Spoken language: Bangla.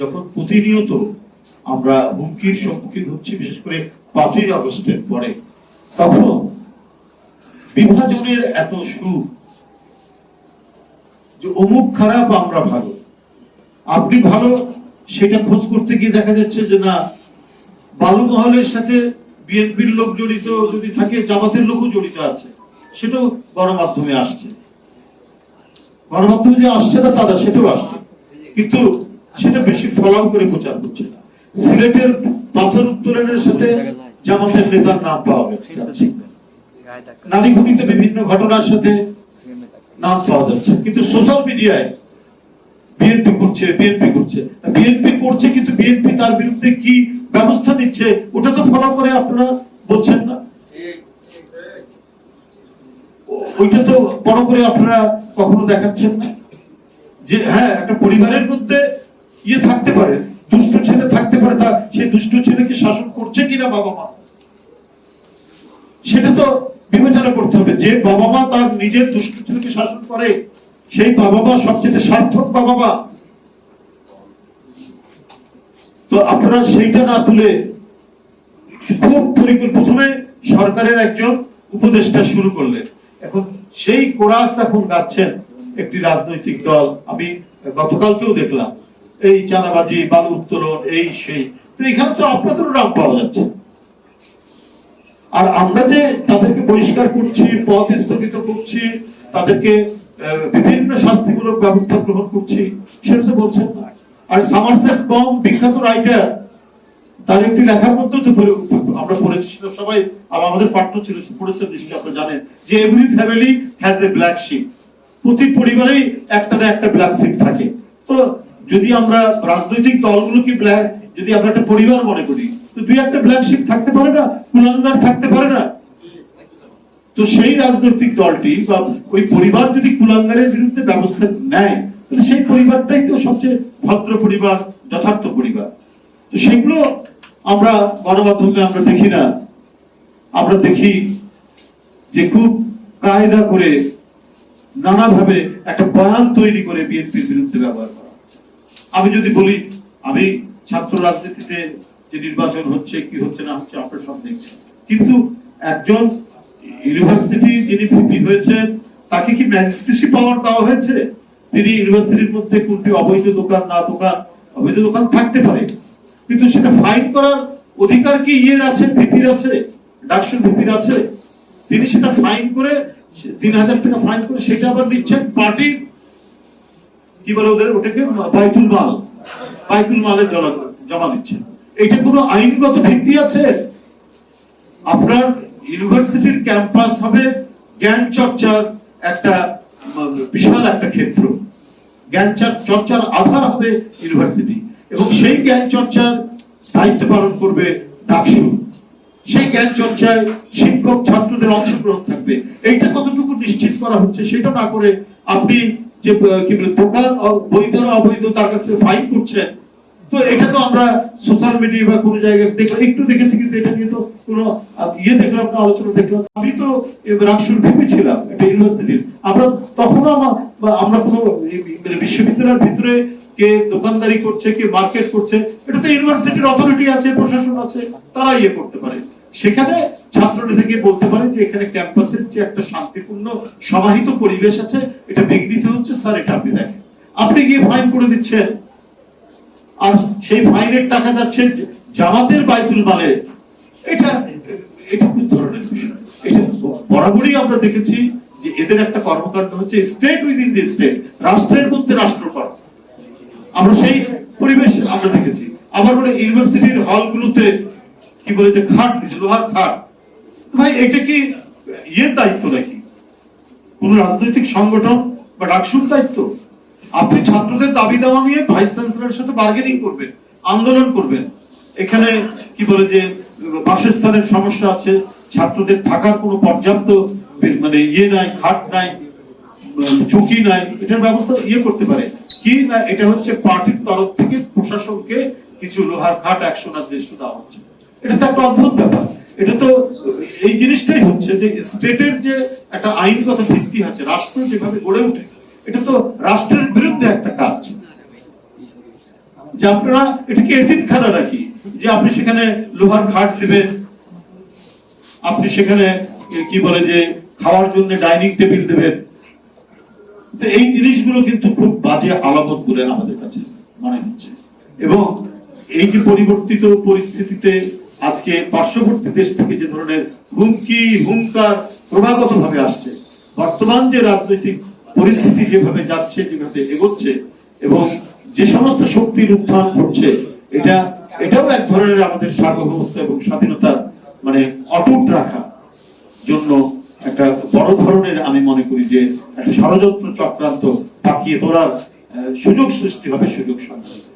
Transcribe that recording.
যখন প্রতিনিয়ত আমরা হুমকির সম্মুখীন হচ্ছি, বিশেষ করে পাঁচই আগস্টের পরে, তখন বিভাজনের এত সুখ যে অমুক খারাপ আমরা ভালো। আপনি ভালো, সেটা খোঁজ করতে গিয়ে দেখা যাচ্ছে যে না বালু মহলের সাথে বিএনপির লোক জড়িত যদি থাকে, জামাতের লোকও জড়িত আছে। সেটাও গণমাধ্যমে আসছে। গণমাধ্যমে যে আসছে না তারা সেটাও আসছে। কিন্তু সেটা বেশি ফলাও করে প্রচার করছে না। সিলেটের পাথর উত্তোলনের সাথে জামাতের নেতার নাম পাওয়া যাচ্ছে নারী ঘটিতে বিভিন্ন ঘটনার সাথে নাম পাওয়া যাচ্ছে। কিন্তু সোশ্যাল মিডিয়ায় বিএনপি করছে বিএনপি করছে। বিএনপি করছে কিন্তু বিএনপি তার বিরুদ্ধে কি ব্যবস্থা নিচ্ছে ওটা তো ফলো করে আপনারা বলছেন না? ওইটা তো বড় করে আপনারা কখনো দেখাচ্ছেন না? যে হ্যাঁ একটা পরিবারের মধ্যে ইয়ে থাকতে পারে, দুষ্ট ছেলে থাকতে পারে তার সেই দুষ্ট ছেলেকে শাসন করছে কিনা বাবা মা? সেটা তো বিবেচনা করতে হবে। যে বাবা মা তার নিজের দুষ্ট ছেলেকে শাসন করে, সেই বাবা মা সবচেয়ে সার্থক বাবা মা। তো আপনারা সেইটা না তুলে খুব পরিকল্প, প্রথমে সরকারের একজন উপদেষ্টা শুরু করলেন। এখন সেই কোরাস এখন গাচ্ছেন একটি রাজনৈতিক দল। আমি গতকালকেও দেখলাম। এই চাঁদাবাজি, বালু উত্তোলন, এই সেই। তো এখানে তো আপনাদেরও নাম পাওয়া যাচ্ছে। আর আমরা যে তাদেরকে বহিষ্কার করছি, পথ স্থগিত করছি, তাদেরকে বিভিন্ন শাস্তিমূলক ব্যবস্থা গ্রহণ করছি, সেটা তো বলছেন না। আর সামারসেট বম, বিখ্যাত রাইটার, তার একটি লেখার মধ্যেও তো আমরা পড়েছি সবাই আমাদের পাঠ্য ছিল পড়েছেন নিশ্চয়ই আপনারা জানেন, যে every family has a black sheep প্রতি পরিবারেই একটা না একটা ব্ল্যাক শিপ থাকে। তো যদি আমরা রাজনৈতিক দলগুলোকে ব্ল্যাক যদি আমরা একটা পরিবার মনে করি, তো দুই একটা ব্ল্যাক শিপ থাকতে পারে না, কুলাঙ্গার থাকতে পারে না। তো সেই রাজনৈতিক দলটি বা ওই পরিবার যদি কুলাঙ্গারের বিরুদ্ধে ব্যবস্থা নেয়, তাহলে সেই পরিবারটাই তো সবচেয়ে ভদ্র পরিবার, যথার্থ পরিবার। তো সেগুলো আমরা গণমাধ্যমে আমরা দেখি না। আমরা দেখি যে খুব কায়দা করে নানাভাবে একটা বয়ান তৈরি করে বিএনপির বিরুদ্ধে ব্যবহার করা। আমি যদি বলি, আমি ছাত্র রাজনীতিতে যে নির্বাচন হচ্ছে, কি হচ্ছে না হচ্ছে, আপনারা সব দেখছেন। কিন্তু একজন ইউনিভার্সিটি যিনি ভিপি হয়েছেন, তাকে কি ম্যাজিস্ট্রেসি পাওয়ার দেওয়া হয়েছে? তিনি ইউনিভার্সিটির মধ্যে কোনটি অবৈধ দোকান, না দোকান, অবৈধ দোকান থাকতে পারে। কিন্তু সেটা ফাইন করার অধিকার কি ইয়ের আছে ভিপির আছে ডাকসুর ভিপির আছে? তিনি সেটা ফাইন করে তিন হাজার টাকা ফাইন করে, সেটা আবার নিচ্ছেন পার্টির কি বলে ওদের ওটাকে? বাইতুল মাল। বাইতুল মালের জমা- দিচ্ছেন এটা কোনো আইনগত ভিত্তি আছে? আপনার ইউনিভার্সিটির ক্যাম্পাস হবে জ্ঞান চর্চার একটা বিশাল একটা ক্ষেত্র। জ্ঞান চর্চার আধার হবে ইউনিভার্সিটি। এবং সেই জ্ঞান চর্চার দায়িত্ব পালন করবে ডাকসু। সেই জ্ঞান চর্চায় শিক্ষক, ছাত্রদের অংশগ্রহণ থাকবে। এইটা কতটুকু নিশ্চিত করা হচ্ছে সেটা না করে আপনি যে কি বলে বৈধ অবৈধ তার কাছ থেকে ফাইন তো এটা তো আমরা সোশ্যাল মিডিয়া বা কোনো জায়গায় দেখলাম একটু দেখেছি কিন্তু এটা নিয়ে তো কোনো ইয়ে দেখলাম না, আলোচনা দেখলাম আমি তো রাকসুর ভেবে ছিলাম, একটা ইউনিভার্সিটির আমরা তখনও আমা- আমরা কোনো মানে বিশ্ববিদ্যালয়ের ভিতরে কে দোকানদারি করছে, কে মার্কেট করছে, এটা তো ইউনিভার্সিটির অথরিটি আছে, প্রশাসন আছে, তারা ইয়ে করতে পারে। সেখানে ছাত্ররা থেকে বলতে পারে যে এখানে ক্যাম্পাসের যে একটা শান্তিপূর্ণ, সমাহিত পরিবেশ আছে, এটা বিঘ্নিত হচ্ছে, স্যার, এটা আপনি দেখেন। আপনি গিয়ে ফাইন করে দিচ্ছেন। আর সেই ফাইনের টাকা যাচ্ছে জামাতের বাইতুল মালে। এটা এটা কোন ধরনের বিষয়? বরাবরই আমরা দেখেছি যে এদের একটা কর্মকাণ্ড হচ্ছে স্টেট উইদিন দি স্টেট, রাষ্ট্রের মধ্যে রাষ্ট্রপাত আমরা সেই পরিবেশ আমরা দেখেছি। আবার বলে ইউনিভার্সিটির হলগুলোতে কি বলে যে খাট দিচ্ছে লোহার খাট। ভাই, এটা কি ইয়ের দায়িত্ব নাকি? কোন রাজনৈতিক সংগঠন বা ডাকসুর দায়িত্ব? আপনি ছাত্রদের দাবি দেওয়া নিয়ে ভাইস চ্যান্সেলরের সাথে বার্গেনিং করবেন, আন্দোলন করবেন। এখানে কি বলে যে, বাসস্থানের সমস্যা আছে, ছাত্রদের থাকার কোনো পর্যাপ্ত মানে ইয়ে নাই, খাট নাই, ঝুঁকি নাই, এটার ব্যবস্থা ইয়ে করতে পারে। কি না, এটা হচ্ছে পার্টির তরফ থেকে প্রশাসনকে কিছু লোহার খাট একশো না দেড়শো দেওয়া হচ্ছে। এটা তো একটা অদ্ভুত ব্যাপার। এটা তো এই জিনিসটাই হচ্ছে যে স্টেটের যে একটা আইনগত ভিত্তি আছে, রাষ্ট্র যেভাবে গড়ে ওঠে, এটা তো রাষ্ট্রের বিরুদ্ধে একটা কাজ। যে আপনারা এটাকে যে আপনি সেখানে লোহার দেবেন আপনি সেখানে, কি বলে যে, খাওয়ার জন্য ডাইনিং টেবিল দেবেন। তো এই জিনিসগুলো কিন্তু খুব বাজে আলামত বলে আমাদের কাছে মনে হচ্ছে। এবং এই যে পরিবর্তিত পরিস্থিতিতে আজকে পার্শ্ববর্তী দেশ থেকে যে ধরনের হুমকি, হুঙ্কার ক্রমাগত ভাবে আসছে, বর্তমান যে রাজনৈতিক পরিস্থিতি যেভাবে যাচ্ছে, যেভাবে এগোচ্ছে, এবং যে সমস্ত শক্তির উত্থান ঘটছে, এটা, এটাও এক ধরনের আমাদের সার্বভৌমত্ব এবং স্বাধীনতার মানে অটুট রাখা জন্য একটা বড় ধরনের আমি মনে করি যে একটা ষড়যন্ত্র চক্রান্ত পাকিয়ে তোলার সুযোগ সৃষ্টি হবে সুযোগ সন্ধান